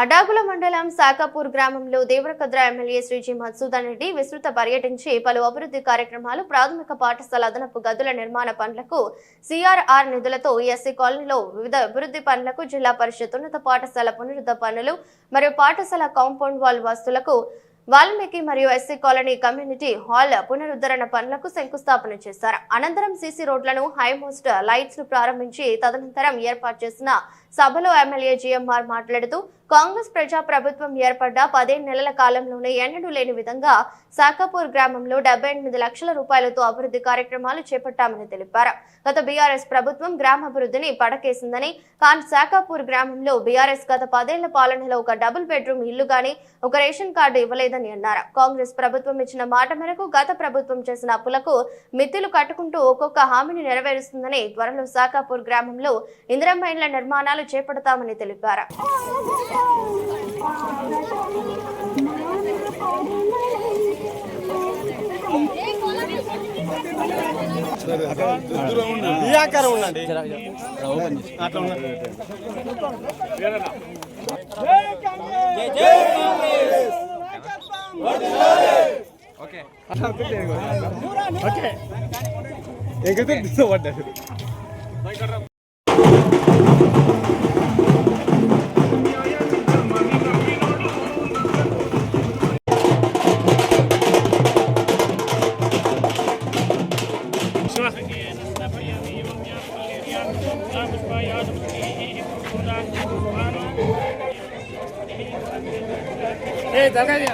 అడాగుల మండలం శాఖాపూర్ గ్రామంలో దేవరకద్ర ఎమ్మెల్యే శ్రీజీ మధుసూదన్ రెడ్డి విస్తృత పర్యటించి పలు అభివృద్ధి కార్యక్రమాలు ప్రాథమిక పాఠశాల అదనపు గదుల నిర్మాణ పనులకు సిఆర్ఆర్ నిధులతో ఎస్సీ కాలనీలో వివిధ అభివృద్ధి పనులకు జిల్లా పరిషత్ ఉన్నత పాఠశాల పునరుద్ధ పనులు మరియు పాఠశాల కాంపౌండ్ వాల్ వస్తువులకు వాల్మీకి మరియు ఎస్సీ కాలనీ కమ్యూనిటీ హాల్ పునరుద్ధరణ పనులకు శంకుస్థాపన చేశారు. అనంతరం సీసీ రోడ్లను హైమోస్ట్ లైట్స్ను ప్రారంభించి తదనంతరం ఏర్పాటు చేసిన సభలో ఎమ్మెల్యే జిఎంఆర్ మాట్లాడుతూ కాంగ్రెస్ ప్రజా ప్రభుత్వం ఏర్పడ్డ పదిహేను నెలల కాలంలోనే ఎన్నడూ లేని విధంగా సాకాపూర్ గ్రామంలో డెబ్బై ఎనిమిది లక్షల రూపాయలతో అభివృద్ధి కార్యక్రమాలు చేపట్టామని తెలిపారు. గత బీఆర్ఎస్ ప్రభుత్వం గ్రామాభివృద్ధిని పడకేసిందని కానీ సాకాపూర్ గ్రామంలో బీఆర్ఎస్ గత పదేళ్ళ పాలనలో ఒక డబుల్ బెడ్రూమ్ ఇల్లు గాని ఒక రేషన్ కార్డు ఇవ్వలేదని అన్నారు. కాంగ్రెస్ ప్రభుత్వం ఇచ్చిన మాట మేరకు గత ప్రభుత్వం చేసిన అప్పులకు మిత్తులు కట్టుకుంటూ ఒక్కొక్క హామీని నెరవేరుస్తుందని త్వరలో సాకాపూర్ గ్రామంలో ఇందిరమ్మ నిర్మాణాలు నిర్మాణాలు చేపడతామని తెలిపారు. ఈ ఆకారం ఉండండి. అట్లా ఉండండి 哎咱看一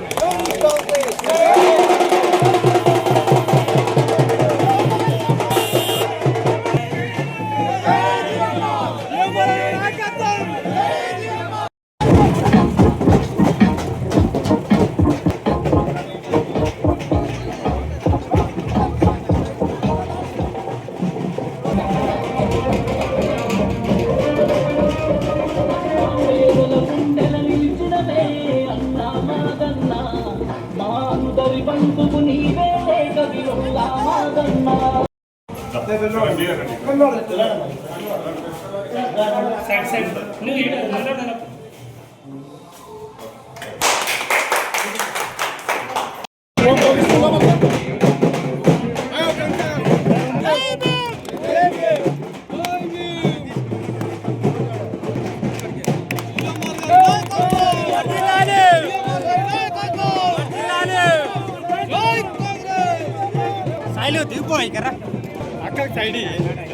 శైలు దిగిపో ఇక్కడ అక్కడ సైడ్ ఓకే ఈ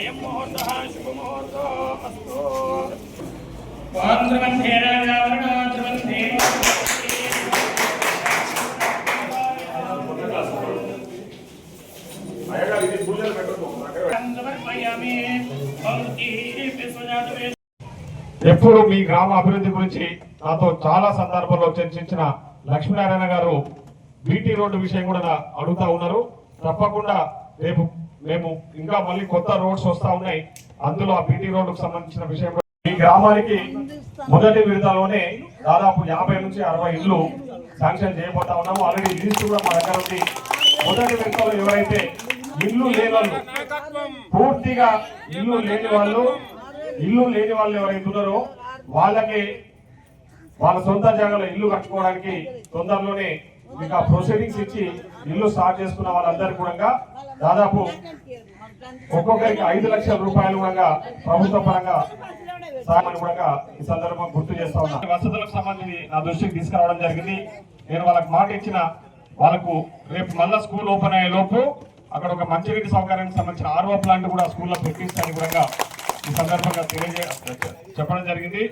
అయం ముహూర్తః శుభముహూర్తో అస్తు ఓం ఎప్పుడు మీ గ్రామ అభివృద్ధి గురించి నాతో చాలా సందర్భాల్లో చర్చించిన లక్ష్మీనారాయణ గారు బీటీ రోడ్డు విషయం కూడా అడుగుతా ఉన్నారు. తప్పకుండా రేపు మేము ఇంకా మళ్ళీ కొత్త రోడ్స్ వస్తా ఉన్నాయి. అందులో ఆ బీటీ రోడ్డుకు సంబంధించిన విషయం ఈ గ్రామానికి మొదటి విడతలోనే దాదాపు యాభై నుంచి అరవై ఇల్లు శాంక్షన్ చేయబోతా ఉన్నాము. ఆల్రెడీ లిస్ట్ కూడా మా దగ్గర ఉంది. మొదటి విడతలో ఎవరైతే ఇల్లు లేని వాళ్ళు పూర్తిగా ఇల్లు లేని వాళ్ళు ఇల్లు లేని వాళ్ళు ఎవరైతే ఉన్నారో వాళ్ళకి వాళ్ళ సొంత జాగాలో ఇల్లు కట్టుకోవడానికి తొందరలోనే మీకు ఆ ప్రొసీడింగ్స్ ఇచ్చి ఇల్లు స్టార్ట్ చేసుకున్న వాళ్ళందరికీ కూడా దాదాపు ఒక్కొక్కరికి ఐదు లక్షల రూపాయలు కూడా ప్రభుత్వ పరంగా సాయమని కూడా ఈ సందర్భం గుర్తు చేస్తా ఉన్నా. వసతులకు సంబంధించి నా దృష్టికి తీసుకురావడం జరిగింది. నేను వాళ్ళకి మాట ఇచ్చిన వాళ్ళకు రేపు మళ్ళా స్కూల్ ఓపెన్ అయ్యే లోపు అక్కడ ఒక మంచినీటి సౌకర్యానికి సంబంధించిన ఆర్ఓ ప్లాంట్ కూడా స్కూల్లో పెట్టించడానికి కూడా ఈ సందర్భంగా తెలియజే చెప్పడం జరిగింది.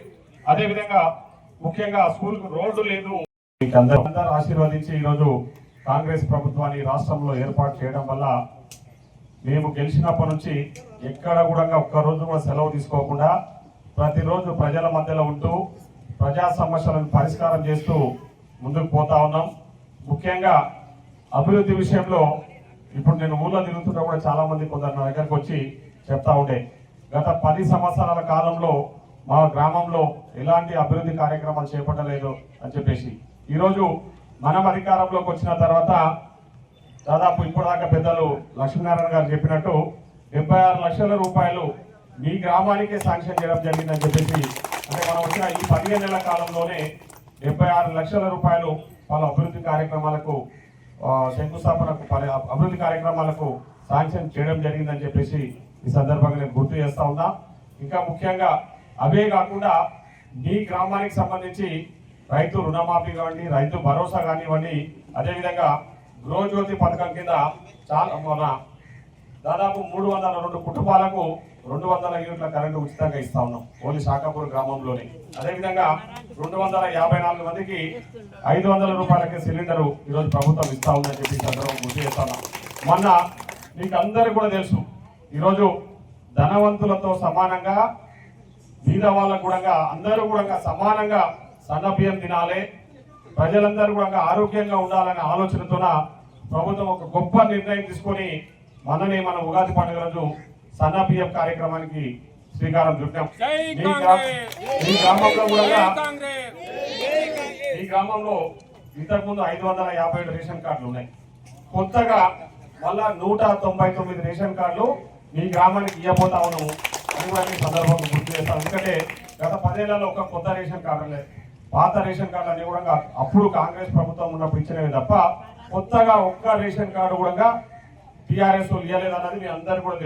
అదేవిధంగా ముఖ్యంగా స్కూల్కు రోడ్డు లేదు. అందరూ ఆశీర్వదించి ఈరోజు కాంగ్రెస్ ప్రభుత్వాన్ని రాష్ట్రంలో ఏర్పాటు చేయడం వల్ల మేము గెలిచినప్పటి నుంచి ఎక్కడ కూడా ఒక్కరోజు కూడా సెలవు తీసుకోకుండా ప్రతిరోజు ప్రజల మధ్యలో ఉంటూ ప్రజా సమస్యలను పరిష్కారం చేస్తూ ముందుకు పోతా ఉన్నాం. ముఖ్యంగా అభివృద్ధి విషయంలో ఇప్పుడు నేను ఊళ్ళో తిరుగుతుంటే కూడా చాలామంది కొందరు నా దగ్గరకు వచ్చి చెప్తా ఉండే. గత పది సంవత్సరాల కాలంలో మా గ్రామంలో ఎలాంటి అభివృద్ధి కార్యక్రమాలు చేపట్టలేదు అని చెప్పేసి. ఈరోజు మనం అధికారంలోకి వచ్చిన తర్వాత దాదాపు ఇప్పటిదాకా పెద్దలు లక్ష్మీనారాయణ గారు చెప్పినట్టు డెబ్బై ఆరు లక్షల రూపాయలు మీ గ్రామానికే శాంక్షన్ చేయడం జరిగిందని చెప్పేసి అంటే మనం వచ్చిన ఈ పదిహేను నెలల కాలంలోనే డెబ్బై ఆరు లక్షల రూపాయలు వాళ్ళ అభివృద్ధి కార్యక్రమాలకు శంకుస్థాపనకు అభివృద్ధి కార్యక్రమాలకు శాంక్షన్ చేయడం జరిగిందని చెప్పేసి ఈ సందర్భంగా నేను గుర్తు చేస్తా ఉన్నా. ఇంకా ముఖ్యంగా అవే కాకుండా మీ గ్రామానికి సంబంధించి రైతు రుణమాఫీ కానివ్వండి రైతు భరోసా కానివ్వండి అదేవిధంగా గృహజ్యోతి పథకం కింద చాలా మన దాదాపు మూడు వందల రెండు కుటుంబాలకు రెండు వందల యూనిట్ల కరెంటు ఉచితంగా ఇస్తా ఉన్నాం ఓన్లీ శాఖాపూర్ గ్రామంలోనే. అదేవిధంగా రెండు వందల యాభై నాలుగు మందికి ఐదు వందల రూపాయలకి సిలిండరు ఈరోజు ప్రభుత్వం ఇస్తా ఉందని చెప్పి గుర్తు చేస్తున్నాం మొన్న మీకు అందరికీ కూడా తెలుసు ఈరోజు ధనవంతులతో సమానంగా బీద వాళ్ళకు కూడా అందరూ కూడా సమానంగా సన్న బియ్యం తినాలి. ప్రజలందరూ కూడా ఆరోగ్యంగా ఉండాలనే ఆలోచనతోన ప్రభుత్వం ఒక గొప్ప నిర్ణయం తీసుకొని మననే మన ఉగాది పండుగ రోజు సన్న బియ్యం కార్యక్రమానికి శ్రీకారం చుట్టాం. మీ గ్రామంలో కూడా ఈ గ్రామంలో ఇంతకుముందు ఐదు వందల యాభై ఏడు రేషన్ కార్డులు ఉన్నాయి. కొత్తగా మళ్ళా నూట తొంభై తొమ్మిది రేషన్ కార్డులు మీ గ్రామానికి ఇవ్వబోతా ఉన్నాము అని కూడా ఈ సందర్భంగా గుర్తు చేస్తాను ఎందుకంటే గత పదేళ్ళలో ఒక కొత్త రేషన్ కార్డు లేదు. పాత రేషన్ కార్డు అన్ని కూడా అప్పుడు కాంగ్రెస్ ప్రభుత్వం ఉన్నప్పుడు ఇచ్చినవి తప్ప కొత్తగా ఒక్క రేషన్ కార్డు కూడా టీఆర్ఎస్ ఇవ్వలేదు అన్నది మీ అందరు కూడా